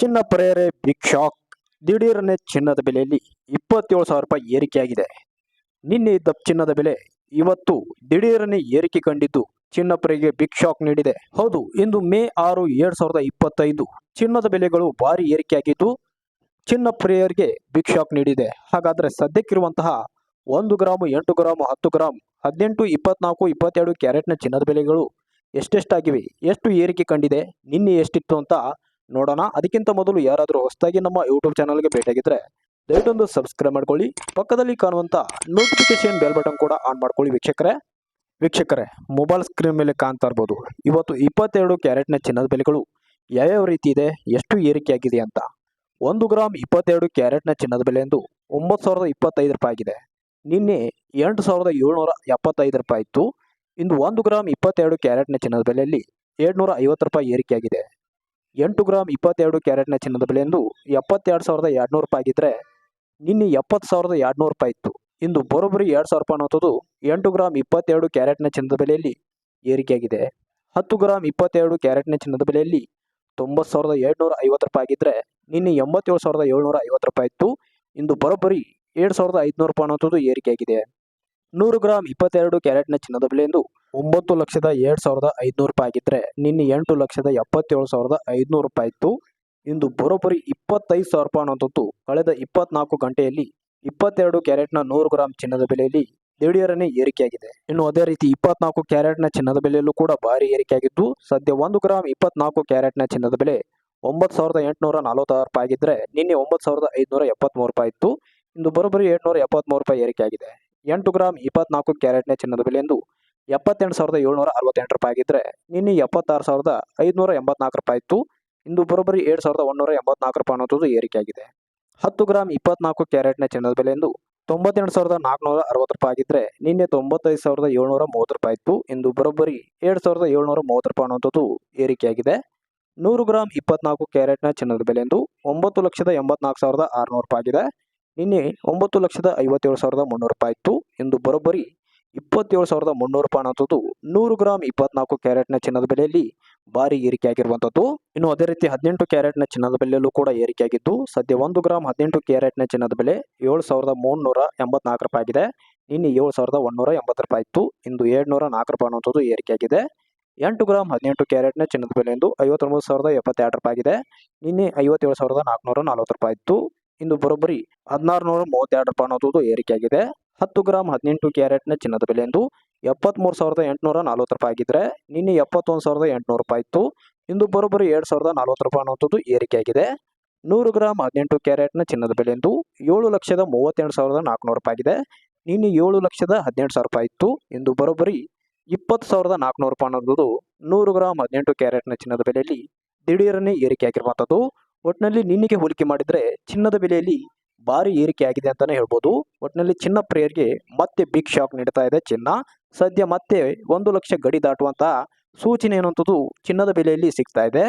ಚಿನ್ನ ಪ್ರೇರೆ big shock ದಿಢೀರನೆ ಚಿನ್ನದ ಬೆಲೆಯಲ್ಲಿ ಇಪ್ಪತ್ತೇಳು ಸಾವಿರ ರೂಪಾಯಿ ಏರಿಕೆಯಾಗಿದೆ. ನಿನ್ನೆ ಇದ್ದ ಚಿನ್ನದ ಬೆಲೆ ಇವತ್ತು ದಿಢೀರನೆ ಏರಿಕೆ ಕಂಡಿದ್ದು ಚಿನ್ನ ಬಿಗ್ ಶಾಕ್ ನೀಡಿದೆ. ಹೌದು, ಇಂದು ಮೇ ಆರು ಎರಡ್ ಸಾವಿರದ ಇಪ್ಪತ್ತೈದು ಚಿನ್ನದ ಬೆಲೆಗಳು ಭಾರಿ ಏರಿಕೆಯಾಗಿದ್ದು ಚಿನ್ನ ಪ್ರಿಯರಿಗೆ ಬಿಗ್ ಶಾಕ್ ನೀಡಿದೆ. ಹಾಗಾದ್ರೆ ಸದ್ಯಕ್ಕಿರುವಂತಹ ಒಂದು ಗ್ರಾಮ್, ಎಂಟು ಗ್ರಾಮ್, ಹತ್ತು ಗ್ರಾಮ್, ಹದಿನೆಂಟು, ಇಪ್ಪತ್ನಾಲ್ಕು, ಇಪ್ಪತ್ತೆರಡು ಕ್ಯಾರೆಟ್ನ ಚಿನ್ನದ ಬೆಲೆಗಳು ಎಷ್ಟೆಷ್ಟಾಗಿವೆ, ಎಷ್ಟು ಏರಿಕೆ ಕಂಡಿದೆ, ನಿನ್ನೆ ಎಷ್ಟಿತ್ತು ಅಂತ ನೋಡೋಣ. ಅದಕ್ಕಿಂತ ಮೊದಲು ಯಾರಾದರೂ ಹೊಸದಾಗಿ ನಮ್ಮ ಯೂಟ್ಯೂಬ್ ಚಾನಲ್ಗೆ ಭೇಟಿಯಾಗಿದ್ದರೆ ದಯವಿಟ್ಟೊಂದು ಸಬ್ಸ್ಕ್ರೈಬ್ ಮಾಡ್ಕೊಳ್ಳಿ. ಪಕ್ಕದಲ್ಲಿ ಕಾಣುವಂಥ ನೋಟಿಫಿಕೇಶನ್ ಬೆಲ್ ಬಟನ್ ಕೂಡ ಆನ್ ಮಾಡ್ಕೊಳ್ಳಿ ವೀಕ್ಷಕರೇ. ವೀಕ್ಷಕರೇ ಮೊಬೈಲ್ ಸ್ಕ್ರೀನ್ ಮೇಲೆ ಕಾಣ್ತಾ ಇರ್ಬೋದು. ಇವತ್ತು ಇಪ್ಪತ್ತೆರಡು ಕ್ಯಾರೆಟ್ನ ಚಿನ್ನದ ಬೆಲೆಗಳು ಯಾವ್ಯಾವ ರೀತಿ ಇದೆ, ಎಷ್ಟು ಏರಿಕೆಯಾಗಿದೆ ಅಂತ. ಒಂದು ಗ್ರಾಮ್ ಇಪ್ಪತ್ತೆರಡು ಕ್ಯಾರೆಟ್ನ ಚಿನ್ನದ ಬೆಲೆ ಎಂದು ಒಂಬತ್ತು ಸಾವಿರದ ಇಪ್ಪತ್ತೈದು ರೂಪಾಯಿ ಆಗಿದೆ. ನಿನ್ನೆ ಎಂಟು ಸಾವಿರದ ಏಳ್ನೂರ ಎಪ್ಪತ್ತೈದು ರೂಪಾಯಿ ಇತ್ತು. ಇಂದು ಒಂದು ಗ್ರಾಮ್ ಇಪ್ಪತ್ತೆರಡು ಕ್ಯಾರೆಟ್ನ ಚಿನ್ನದ ಬೆಲೆಯಲ್ಲಿ ಏಳ್ನೂರ ಐವತ್ತು ರೂಪಾಯಿ ಏರಿಕೆಯಾಗಿದೆ. ಎಂಟು ಗ್ರಾಮ್ ಇಪ್ಪತ್ತೆರಡು ಕ್ಯಾರೆಟ್ನ ಚಿನ್ನದ ಬೆಲೆ ಎಂದು ಎಪ್ಪತ್ತೆರಡು ಸಾವಿರದ ಎರಡುನೂರು ರೂಪಾಯಿ ಆಗಿದ್ದರೆ ನಿನ್ನೆ ಎಪ್ಪತ್ತು ಸಾವಿರದ ಎರಡುನೂರು ರೂಪಾಯಿ ಇತ್ತು. ಇಂದು ಬರೋಬ್ಬರಿ ಎರಡು ಸಾವಿರ ರೂಪಾಯಿ ಅನ್ನೋದು ಎಂಟು ಗ್ರಾಮ್ ಇಪ್ಪತ್ತೆರಡು ಕ್ಯಾರೆಟ್ನ ಚಿನ್ನದ ಬೆಲೆಯಲ್ಲಿ ಏರಿಕೆಯಾಗಿದೆ. ಹತ್ತು ಗ್ರಾಮ್ ಇಪ್ಪತ್ತೆರಡು ಕ್ಯಾರೆಟ್ನ ಚಿನ್ನದ ಬೆಲೆಯಲ್ಲಿ ತೊಂಬತ್ತು ಸಾವಿರದ ಏಳ್ನೂರ ಐವತ್ತು ರೂಪಾಯಿ ಆಗಿದ್ದರೆ ನಿನ್ನೆ ಎಂಬತ್ತೇಳು ಸಾವಿರದ ಏಳ್ನೂರ ಐವತ್ತು ರೂಪಾಯಿ ಇತ್ತು. ಇಂದು ಬರೋಬ್ಬರಿ ಎರಡು ಸಾವಿರದ ಐದುನೂರು ರೂಪಾಯಿ ಅನ್ನೋದು ಏರಿಕೆಯಾಗಿದೆ. ನೂರು ಗ್ರಾಮ್ ಇಪ್ಪತ್ತೆರಡು ಕ್ಯಾರೆಟ್ನ ಚಿನ್ನದ ಬೆಲೆ ಎಂದು ಒಂಬತ್ತು ಲಕ್ಷದ ಎರಡು ಸಾವಿರದ ಐದುನೂರು ರೂಪಾಯಿ ಆಗಿದ್ದರೆ ನಿನ್ನೆ ಎಂಟು ಲಕ್ಷದ ಎಪ್ಪತ್ತೇಳು ಸಾವಿರದ ಐದುನೂರು ರೂಪಾಯಿ ಇತ್ತು. ಇಂದು ಬರೋಬ್ಬರಿ ಇಪ್ಪತ್ತೈದು ಸಾವಿರ ರೂಪಾಯಿ ಅನ್ನೋಂಥದ್ದು ಕಳೆದ ಇಪ್ಪತ್ನಾಲ್ಕು ಗಂಟೆಯಲ್ಲಿ ಇಪ್ಪತ್ತೆರಡು ಕ್ಯಾರೆಟ್ನ ನೂರು ಗ್ರಾಂ ಚಿನ್ನದ ಬೆಲೆಯಲ್ಲಿ ದಿಢೀರನೇ ಏರಿಕೆಯಾಗಿದೆ. ಇನ್ನು ಅದೇ ರೀತಿ ಇಪ್ಪತ್ನಾಲ್ಕು ಕ್ಯಾರೆಟ್ನ ಚಿನ್ನದ ಬೆಲೆಯಲ್ಲೂ ಕೂಡ ಭಾರಿ ಏರಿಕೆಯಾಗಿದ್ದು, ಸದ್ಯ ಒಂದು ಗ್ರಾಮ್ ಇಪ್ಪತ್ನಾಲ್ಕು ಕ್ಯಾರೆಟ್ನ ಚಿನ್ನದ ಬೆಲೆ ಒಂಬತ್ತು ಸಾವಿರದ ಎಂಟುನೂರ ನಲವತ್ತಾರು ರೂಪಾಯಿ ಆಗಿದ್ದರೆ ನಿನ್ನೆ ಒಂಬತ್ತು ಸಾವಿರದ ಐದುನೂರ ಎಪ್ಪತ್ತ್ಮೂರು ರೂಪಾಯಿ ಇತ್ತು. ಇಂದು ಬರೋಬ್ಬರಿ ಎಂಟುನೂರ ಎಪ್ಪತ್ತ್ಮೂರು ರೂಪಾಯಿ ಏರಿಕೆಯಾಗಿದೆ. ಎಂಟು ಗ್ರಾಮ್ ಇಪ್ಪತ್ನಾಲ್ಕು ಕ್ಯಾರೆಟ್ನ ಚಿನ್ನದ ಬೆಲೆ ಎಂದು ಎಪ್ಪತ್ತೆಂಟು ಸಾವಿರದ ಏಳ್ನೂರ ಅರವತ್ತೆಂಟು ರೂಪಾಯಿ ಆಗಿದ್ದರೆ ನಿನ್ನೆ ಎಪ್ಪತ್ತಾರು ಸಾವಿರದ ಐದುನೂರ ಎಂಬತ್ನಾಲ್ಕು ರೂಪಾಯಿ ಇತ್ತು. ಇಂದು ಬರೋಬ್ಬರಿ ಏಳು ಸಾವಿರದ ಒಂದೂರ ಎಂಬತ್ನಾಲ್ಕು ರೂಪಾಯಿ ಅನ್ನೋದು ಏರಿಕೆಯಾಗಿದೆ. ಹತ್ತು ಗ್ರಾಮ್ ಇಪ್ಪತ್ನಾಲ್ಕು ಕ್ಯಾರೆಟ್ನ ಚಿನ್ನದ ಬೆಲೆ ಎಂದು ತೊಂಬತ್ತೆಂಟು ಸಾವಿರದ ನಾಲ್ಕುನೂರ ಅರವತ್ತು ರೂಪಾಯಿ ಆಗಿದ್ದರೆ ನಿನ್ನೆ ತೊಂಬತ್ತೈದು ಸಾವಿರದ ಏಳ್ನೂರ ಮೂವತ್ತು ರೂಪಾಯಿ ಇತ್ತು. ಇಂದು ಬರೋಬ್ಬರಿ ಏಳು ಸಾವಿರದ ಏಳ್ನೂರ ಮೂವತ್ತು ರೂಪಾಯಿ ಅನ್ನೋಂಥದ್ದು ಏರಿಕೆಯಾಗಿದೆ. ನೂರು ಗ್ರಾಮ್ ಇಪ್ಪತ್ನಾಲ್ಕು ಕ್ಯಾರೆಟ್ನ ಚಿನ್ನದ ಬೆಲೆ ಎಂದು ಒಂಬತ್ತು ಲಕ್ಷದ ಎಂಬತ್ನಾಲ್ಕು ಸಾವಿರದ ಆರುನೂರು ರೂಪಾಯಿ ಆಗಿದೆ. ನಿನ್ನೆ ಒಂಬತ್ತು ಲಕ್ಷದ ಐವತ್ತೇಳು ಸಾವಿರದ ಮುನ್ನೂರು ರೂಪಾಯಿ ಇತ್ತು ಇಂದು ಬರೋಬ್ಬರಿ ಇಪ್ಪತ್ತೇಳು ಸಾವಿರದ ಮುನ್ನೂರು ರೂಪಾಯಿ ಅನ್ನೋಂಥದ್ದು ನೂರು ಗ್ರಾಮ್ ಇಪ್ಪತ್ನಾಲ್ಕು ಕ್ಯಾರೆಟ್ನ ಚಿನ್ನದ ಬೆಲೆಯಲ್ಲಿ ಭಾರಿ ಏರಿಕೆಯಾಗಿರುವಂಥದ್ದು. ಇನ್ನು ಅದೇ ರೀತಿ ಹದಿನೆಂಟು ಕ್ಯಾರೆಟ್ನ ಚಿನ್ನದ ಬೆಲೆಯಲ್ಲೂ ಕೂಡ ಏರಿಕೆಯಾಗಿದ್ದು, ಸದ್ಯ ಒಂದು ಗ್ರಾಮ್ ಹದಿನೆಂಟು ಕ್ಯಾರೆಟ್ನ ಚಿನ್ನದ ಬೆಲೆ ಏಳು ಸಾವಿರದ ಮುನ್ನೂರ ಎಂಬತ್ನಾಲ್ಕು ರೂಪಾಯಿ ಆಗಿದೆ. ನಿನ್ನೆ ಏಳು ಸಾವಿರದ ಒನ್ನೂರ ಎಂಬತ್ತು ರೂಪಾಯಿ ಇತ್ತು ಇಂದು ಏಳ್ನೂರ ನಾಲ್ಕು ರೂಪಾಯಿ ಅನ್ನೋಂಥದ್ದು ಏರಿಕೆಯಾಗಿದೆ. ಎಂಟು ಗ್ರಾಮ್ ಹದಿನೆಂಟು ಕ್ಯಾರೆಟ್ನ ಚಿನ್ನದ ಬೆಲೆ ಎಂದು ಐವತ್ತೊಂಬತ್ತು ಸಾವಿರದ ಎಪ್ಪತ್ತೆರಡು ರೂಪಾಯಿ ಆಗಿದೆ. ನಿನ್ನೆ ಐವತ್ತೇಳು ಸಾವಿರದ ನಾಲ್ಕುನೂರ ನಲ್ವತ್ತು ರೂಪಾಯಿ ಇತ್ತು ಇಂದು ಬರೋಬ್ಬರಿ ಹದಿನಾರು ನೂರ ಮೂವತ್ತೆರಡು ರೂಪಾಯಿ ಅನ್ನೋದು ಏರಿಕೆಯಾಗಿದೆ. ಹತ್ತು ಗ್ರಾಮ್ ಹದಿನೆಂಟು ಕ್ಯಾರೆಟ್ನ ಚಿನ್ನದ ಬೆಲೆ ಎಂದು ಎಪ್ಪತ್ತ್ಮೂರು ಸಾವಿರದ ಎಂಟುನೂರ ನಲ್ವತ್ತು ರೂಪಾಯಿ ಆಗಿದ್ದರೆ ನಿನ್ನೆ ಎಪ್ಪತ್ತೊಂದು ಸಾವಿರದ ಎಂಟುನೂರು ರೂಪಾಯಿ ಇತ್ತು. ಇಂದು ಬರೋಬ್ಬರಿ ಎರಡು ಸಾವಿರದ ನಲ್ವತ್ತು ರೂಪಾಯಿ ಅನ್ನೋಂಥದ್ದು ಏರಿಕೆಯಾಗಿದೆ. ನೂರು ಗ್ರಾಮ್ ಹದಿನೆಂಟು ಕ್ಯಾರೆಟ್ನ ಚಿನ್ನದ ಬೆಲೆ ಎಂದು ಏಳು ಲಕ್ಷದ ಮೂವತ್ತೆರಡು ಸಾವಿರದ ನಾಲ್ಕುನೂರು ರೂಪಾಯಿ ಆಗಿದೆ. ನಿನ್ನೆ ಏಳು ಲಕ್ಷದ ಹದಿನೆಂಟು ಸಾವಿರ ರೂಪಾಯಿ ಇತ್ತು. ಇಂದು ಬರೋಬ್ಬರಿ ಇಪ್ಪತ್ತು ಸಾವಿರದ ನಾಲ್ಕುನೂರು ರೂಪಾಯಿ ಅನ್ನೋದು ನೂರು ಗ್ರಾಮ್ ಹದಿನೆಂಟು ಕ್ಯಾರೆಟ್ನ ಚಿನ್ನದ ಬೆಲೆಯಲ್ಲಿ ದಿಢೀರನೇ ಏರಿಕೆಯಾಗಿರುವಂಥದ್ದು. ಒಟ್ಟಿನಲ್ಲಿ ನಿನ್ನೆಗೆ ಹೋಲಿಕೆ ಮಾಡಿದರೆ ಚಿನ್ನದ ಬೆಲೆಯಲ್ಲಿ ಭಾರಿ ಏರಿಕೆ ಆಗಿದೆ ಅಂತಲೇ ಹೇಳ್ಬೋದು. ಒಟ್ಟಿನಲ್ಲಿ ಚಿನ್ನ ಪ್ರೇಯರ್ಗೆ ಮತ್ತೆ ಬಿಗ್ ಶಾಕ್ ನೀಡ್ತಾ ಇದೆ ಚಿನ್ನ. ಸದ್ಯ ಮತ್ತೆ ಒಂದು ಲಕ್ಷ ಗಡಿ ದಾಟುವಂತಹ ಸೂಚನೆ ಅನ್ನುವಂಥದ್ದು ಚಿನ್ನದ ಬೆಲೆಯಲ್ಲಿ ಸಿಗ್ತಾ ಇದೆ.